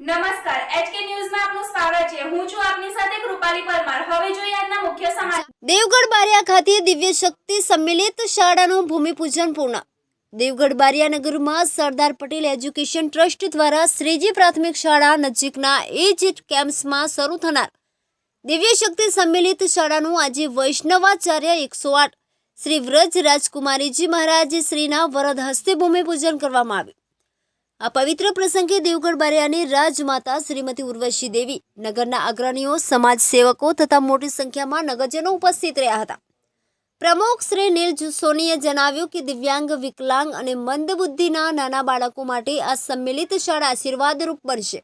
નમસ્કાર એચકે ન્યૂઝમાં આપનું સ્વાગત છે. હું છું આપની સાથે કૃપાલી પરમાર. હવે જોઈએ આજના મુખ્ય સમાચાર. દેવગઢ બારિયા ખાતે દિવ્ય શક્તિ સંમેલિત શાળાનું ભૂમિપૂજન પૂર્ણ. દેવગઢ બારિયા નગરમાં સરદાર પટેલ એજ્યુકેશન ટ્રસ્ટ દ્વારા શ્રીજી પ્રાથમિક શાળા નજીકના એજ કેમ્પ્સમાં શરૂ થનાર દિવ્ય શક્તિ સંમેલિત શાળાનું આજે વૈષ્ણવાચાર્ય એકસો આઠ શ્રી વ્રજ રાજકુમારીજી મહારાજ શ્રીના વરદ હસ્તે ભૂમિપૂજન કરવામાં આવ્યું. આ પવિત્ર પ્રસંગે દેવગઢ બારિયાની રાજમાતા શ્રીમતી ઉર્વશી દેવી નગરના અગ્રણીઓ, સમાજ સેવકો તથા મોટી સંખ્યામાં નગરજનો ઉપસ્થિત રહ્યા હતા. પ્રમુખ શ્રી નીલ સોનીએ જણાવ્યું કે દિવ્યાંગ, વિકલાંગ અને મંદબુદ્ધિના નાના બાળકો માટે આ સંમેલિત શાળા આશીર્વાદરૂપ બનશે.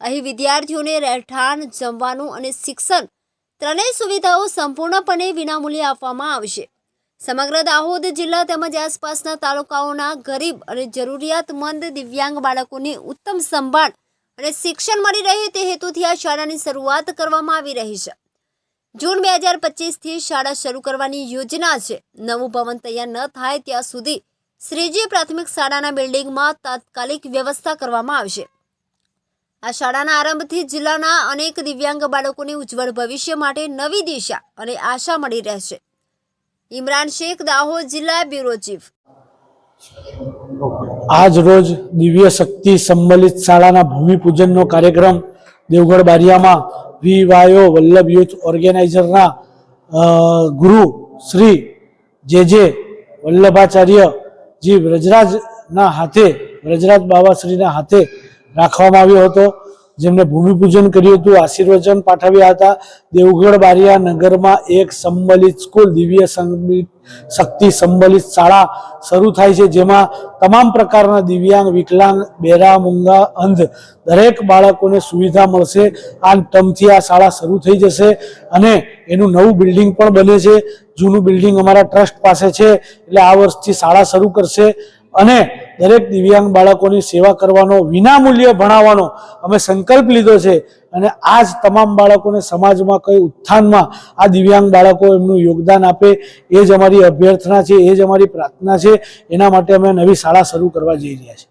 અહીં વિદ્યાર્થીઓને રહેઠાણ, જમવાનું અને શિક્ષણ ત્રણેય સુવિધાઓ સંપૂર્ણપણે વિનામૂલ્યે આપવામાં આવશે. સમગ્ર દાહોદ જિલ્લા તેમજ આસપાસના તાલુકાઓના ગરીબ અને જરૂરિયાતમંદ દિવ્યાંગ બાળકોને ઉત્તમ સંભાળ અને શિક્ષણ મળી રહે તે હેતુથી આ શાળાની શરૂઆત કરવામાં આવી રહી છે. જૂન બે હજાર પચીસથી શાળા શરૂ કરવાની યોજના છે. નવું ભવન તૈયાર ન થાય ત્યાં સુધી શ્રીજી પ્રાથમિક શાળાના બિલ્ડિંગમાં તાત્કાલિક વ્યવસ્થા કરવામાં આવશે. આ શાળાના આરંભથી જિલ્લાના અનેક દિવ્યાંગ બાળકોને ઉજ્જવળ ભવિષ્ય માટે નવી દિશા અને આશા મળી રહેશે. ઇમરાન શેખ દાહોદ જિલ્લા બ્યુરો ચીફ. આજ રોજ દિવ્ય શક્તિ સંમલિત શાળાના ભૂમિપૂજનનો કાર્યક્રમ દેવગઢ બારિયામાં વીવાયો વલ્લભ યુથ ઓર્ગેનાઇઝરના ગુરુ શ્રી જે જે વલ્લભાચાર્યજી વ્રજરાજના હાથે, વ્રજરાજ બાબાશ્રીના હાથે રાખવામાં આવ્યો હતો. જેમને ભૂમિપૂજન કર્યું હતું, આશીર્વચન પાઠવ્યા હતા. દેવગઢ બારિયા નગરમાં એક સંબલિત સ્કૂલ, દિવ્ય શક્તિ સંબલિત શાળા શરૂ થાય છે, જેમાં તમામ પ્રકારના દિવ્યાંગ, વિકલાંગ, બેરા, મૂંગા, અંધ દરેક બાળકોને સુવિધા મળશે. આ ટર્મથી આ શાળા શરૂ થઈ જશે અને એનું નવું બિલ્ડિંગ પણ બને છે. જૂનું બિલ્ડિંગ અમારા ટ્રસ્ટ પાસે છે, એટલે આ વર્ષથી શાળા શરૂ કરશે. અને દરેક દિવ્યાંગ બાળકોની સેવા કરવાનો વિનામૂલ્યે ભણાવવાનો અમે સંકલ્પ લીધો છે અને આ જ તમામ બાળકોને સમાજમાં કઈ ઉત્થાનમાં આ દિવ્યાંગ બાળકો એમનું યોગદાન આપે, એ જ અમારી અભ્યર્થના છે, એ જ અમારી પ્રાર્થના છે. એના માટે અમે નવી શાળા શરૂ કરવા જઈ રહ્યા છીએ.